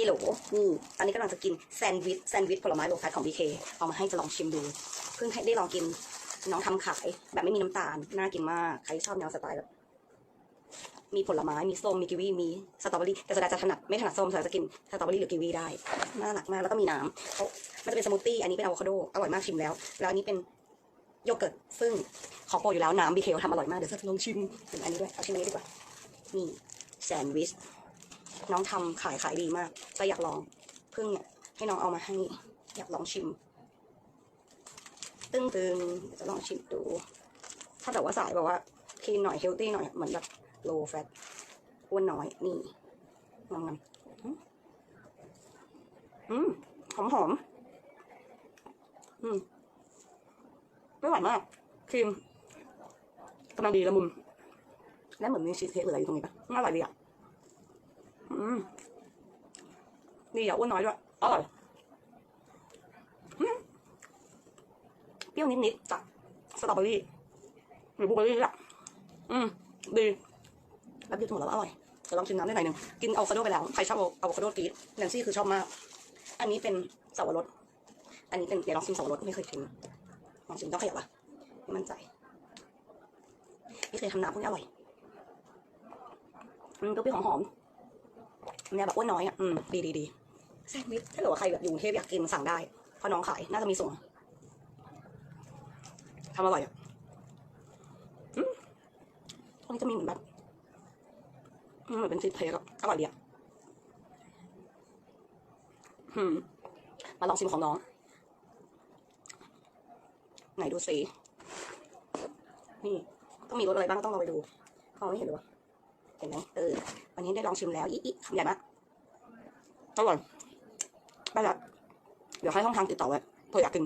นี่โหลนี่ตอนนี้กำลังจะกินแซนด์วิชแซนด์วิชผลไม้โลแฟตของ BK เอามาให้จะลองชิมดู เพิ่งได้ลองกินน้องทำขายแบบไม่มีน้ำตาล น่ากินมาก ใครชอบแนวสไตล์แบบมีผลไม้ มีส้ม มีกีวี มีสตรอเบอรี่ แต่สดาจะถนัดไม่ถนัดส้มสดาจะกินสตรอเบอรี่หรือกีวีได้ น่ารักมาก แล้วก็มีน้ำเขามันจะเป็นสมูทตี้ อันนี้เป็นอะโวคาโด อร่อยมากชิมแล้ว แล้วอันนี้เป็นโยเกิร์ต ซึ่งขอโปรอยู่แล้วน้ำบีเคทำอร่อยมาก เดี๋ยวจะลองชิมอันนี้ด้วย เอาชิมอันนี้ดีกว่า นี่แซนด์วิช น้องทำขายขายดีมากจะอยากลองเพิ่งเนี่ยให้น้องเอามาให้อยากลองชิม ตึ้งตึงๆจะลองชิมดู ถ้าแบบว่าสายแบบว่าคลีนหน่อยเฮลตี้หน่อยเหมือนแบบ low fat อ้วนน้อยนี่งามๆอืมอืมหอมหอมอืมไม่หวานมากครีมกำลังดีละมุนและเหมือนมีชีสเค้กเหลืออยู่ตรงนี้ปะน่าอร่อยดีอะ อืมดีอะอ้วนน้อยด้วยอร่อยอืมเปรี้ยวนิดๆจากสตรอเบอรี่หรือบลูเบอรี่อะอืมดีแล้วเดียวจะหมดแล้วอร่อยจะลองชิมน้ำได้หน่อยหนึ่งกินอะโวคาโดไปแล้วใครชอบอะโวคาโดกรีดแนนซี่คือชอบมาก อันนี้เป็นสับปะรดอันนี้เป็นเดี๋ยวลองชิมสับปะรดไม่เคยชิมลองชิมต้องขยับอะไม่มั่นใจไม่เคยทำน้ำพวกนี้อร่อยอืมเปรี้ยวหอม เนี่ยแบบอ้วนน้อยอะอืมดีดีดีแซนด์วิชถ้าเกิดว่าใครแบบอยู่กรุงเทพอยากกินสั่งได้เพราะน้องขายน่าจะมีส่งทำอร่อยอะอืมตรงนี้จะมีเหมือนแบบเหมือนเป็นชีเค้กอะอร่อยดีอะอืมมาลองชิมของน้อง ไหนดูสินี่ ต้องมีรสอะไรบ้างต้องลองไปดูมองไม่เห็นเลยวะ เห็นไหมเออวันนี้ได้ลองชิมแล้วอีอีคำใหญ่มากอร่อยได้ละเดี๋ยวให้ช่องทางติดต่อไว้เผื่ออยากกิน